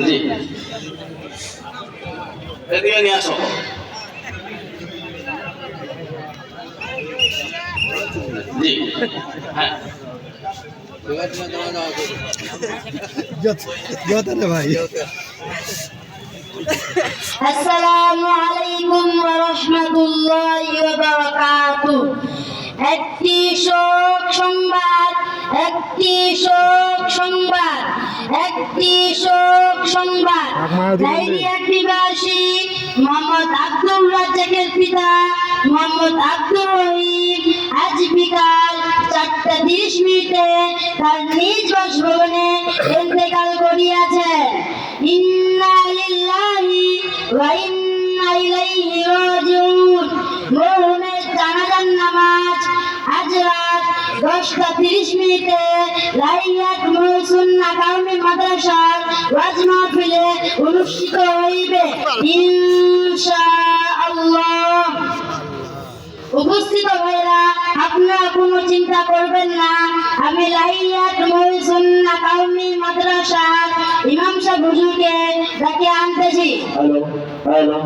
জি। এদিকে নিয়ে আসো। হ্যাঁ। আসসালামু আলাইকুম ওয়া একটি শোক একটি শোক সংবাদ একটি শোক সংবাদ। লাইরিয়া নিবাসী মোহাম্মদ আব্দুল রাজ্জাকের পিতা মোহাম্মদ আব্দুর রহিম। আজ বিকাল চারটা তিরিশ মিনিটে তার নিজ বাসভবনে ইন্তেকাল করিয়াছেন ইন্না লিল্লাহি ওয়া ইন্না ইলাইহি রাজিউন। জানাজার নামাজ দশটা তিরিশ মিনিটে লাইয়াত মহসুন্না কাউমি মাদ্রাসার ওয়াজ মাহফিলে অনুষ্ঠিত হইবে। ইনশাআল্লাহ। উপস্থিত ভাইরা, আপনারা কোনো চিন্তা করবেন না। আমি লাইয়াত মহসুন্না কাউমি মাদ্রাসার ইমাম সাহেব হুজুরকে ডাকে আনতেছি। Hello hello.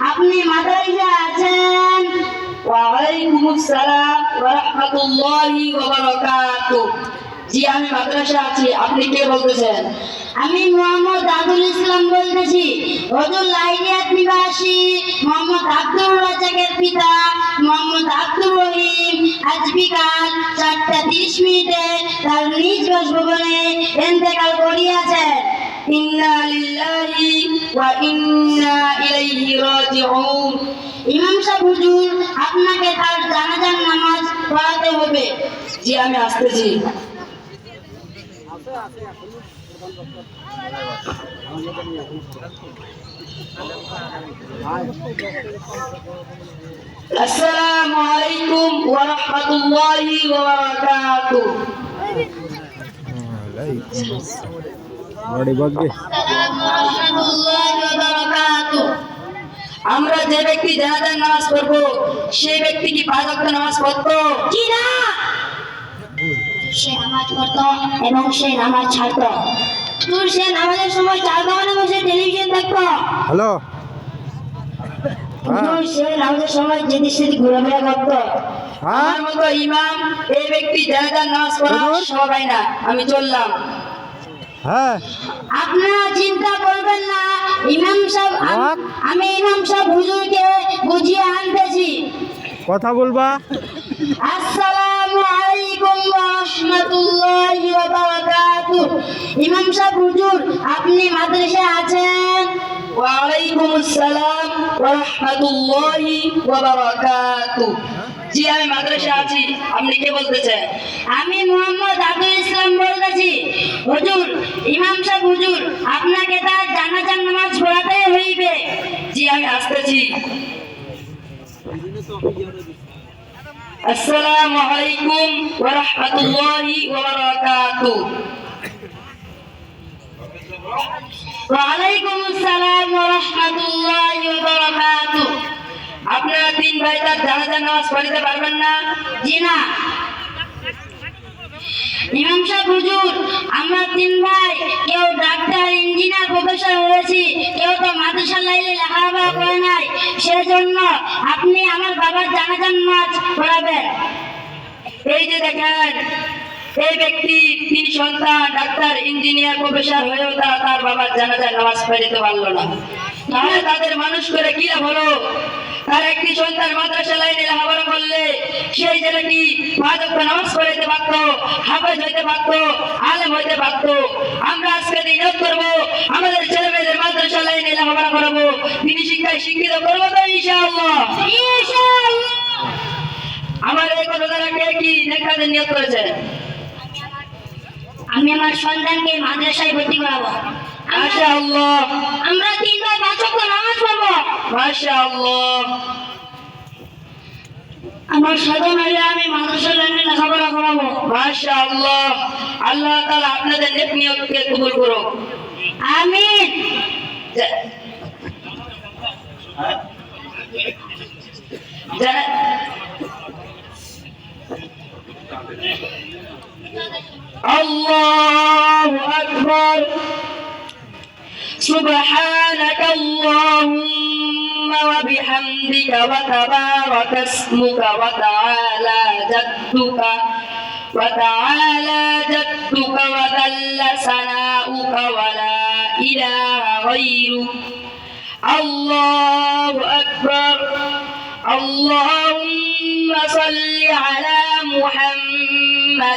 আপনি আছেন? জি, আমি মাদ্রাসা আছি, আপনি কে বলতেছেন? আমি মোহাম্মদ আদুল ইসলাম বলতেছি। হজুর লাইনিয়াত নিবাসী মোহাম্মদ আব্দুর রাজাকের পিতা। মোহাম্মদ আব্দুর আজ বিকাল চারটা তিরিশ মিনিটে তার নিজ বাসভবনে ইন্তেকাল করিয়াছেন। ইন্না আপনাকে তার জানাজার নামাজ পড়াতে হবে। জি, আমি আসতেছি। আসসালামু আলাইকুম ওয়া রাহমাতুল্লাহি ওয়া বারাকাতুহু। বডি বগবে আসসালামু রাহমাতুল্লাহি আমরা যে ব্যক্তি জানাজার নামাজ পড়ব সেই ব্যক্তি কি পাঁচ ওয়াক্ত নামাজ পড়তো? জি না? সে নামাজ পড়তো এবং সে নামাজ ছাড়তো। তোর সে নামাজের সময় চার দোকানে বসে টেলিভিশন দেখতো। হ্যালো? হ্যাঁ। তোর সে সময় যেদিক সেদিক ঘোরাফেরা করতো। হ্যাঁ। আমার মতো ইমাম এই ব্যক্তি জানাজার নামাজ পড়া সবাই না আমি চললাম। হ্যাঁ। আপনারা চিন্তা করবেন না ইমাম সাহেব আমি ইমাম সাহেব হুজুরকে বুঝিয়ে আনতেছি। কথা বলবা। আসসালামু ইমাম সাহেব হুজুর, আপনি মাদ্রাসায় আছেন? ওয়ালাইকুম আসসালাম ওয়া রাহমাতুল্লাহি ওয়া বারাকাতুহু জি, আমি মাদ্রাসা আছি, আপনি কে বলতেছেন? আমি মোহাম্মদ আবুল ইসলাম বলতেছি। হুজুর, ইমাম সাহেব, হুজুর, আপনাকে তার জানাজার নামাজ পড়াতে হইবে। জি, আমি আসতেছি। আসসালামু আলাইকুম ওয়া রাহমাতুল্লাহি ওয়া বারাকাতুহু ওয়ালাইকুম আসসালাম ওয়া রাহমাতুল্লাহি ওয়া বারাকাতুহু আপনারা তিন ভাই তার জানাজার নামাজ পড়িতে পারবেন না? জি না। ইমাম সাহেব আমরা তিন ভাই, কেউ ডাক্তার, ইঞ্জিনিয়ার, প্রফেসর হয়েছি, কেউ তো মাদ্রাসা লাইলে লেখাপড়া করে নাই। সেজন্য আপনি আমার বাবার জানাজার নামাজ পড়াবেন। এই যে দেখেন এই ব্যক্তি তিন সন্তান ডাক্তার ইঞ্জিনিয়ার প্রফেসর হয়েও তারা তার বাবার জানাজার নামাজ পড়িতে পারল না। তাহলে তাদের মানুষ করে কি লাভ হলো? তার একটি সন্তান মাদ্রাসা লাইনে লেখাপড়া করলে সেই ছেলেটি নামাজ পড়াইতে পারতো হাফেজ হইতে পারতো আলেম হইতে পারতো। আমরা আজকে নিয়োগ করব আমাদের ছেলে মেয়েদের মাদ্রাসা লাইনে লেখাপড়া করাবো। তিনি শিক্ষায় শিক্ষিত করব তো ইনশাআল্লাহ। আমার এই কথা দ্বারা কে কি নেকাদের নিয়োগ করেছেন আমি আমার সন্তানকে মাদ্রাসায় ভর্তি করাবো। আমরা- মাশাআল্লাহ। আমরা তিন ভাই পাঁচ ওয়াক্ত নামাজ পড়ব। মাশাআল্লাহ। আমার সাধন হলে আমি মানুষের জন্য লেখাপড়া করাবো। মাশা আল্লাহ আল্লাহ তাআলা আপনাদের নেক নিয়তকে কবুল করুক। আমিন। হ্যাঁ যারা- الله أكبر. سبحانك اللهم وبحمدك وتبارك اسمك وتعالى جدك وتعالى جدك وذل ثناؤك ولا إله غيرك. الله أكبر. اللهم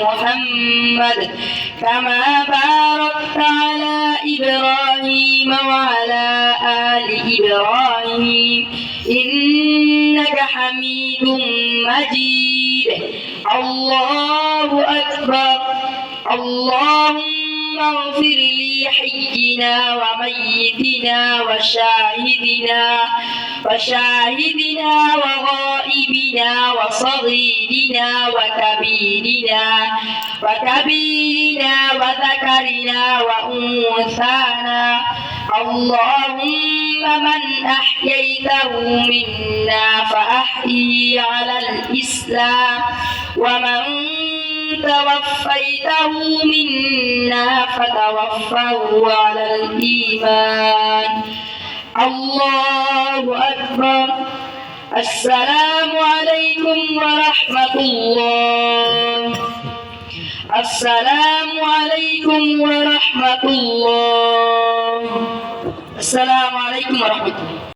محمد كما باركت على إبراهيم وعلى آل إبراهيم. إنك حميد مجيد. الله أكبر. اللهم اغفر لي حينا وميتنا وشاهدنا وشاهدنا وغائبنا وصغيرنا وكبيرنا وكبيرنا وذكرنا وأنثانا. اللهم من أحييته منا فأحيي على الإسلام ومن توفيته منا فتوفه على الإيمان. الله أكبر. السلام عليكم ورحمة الله. السلام عليكم ورحمة الله. السلام عليكم ورحمة الله.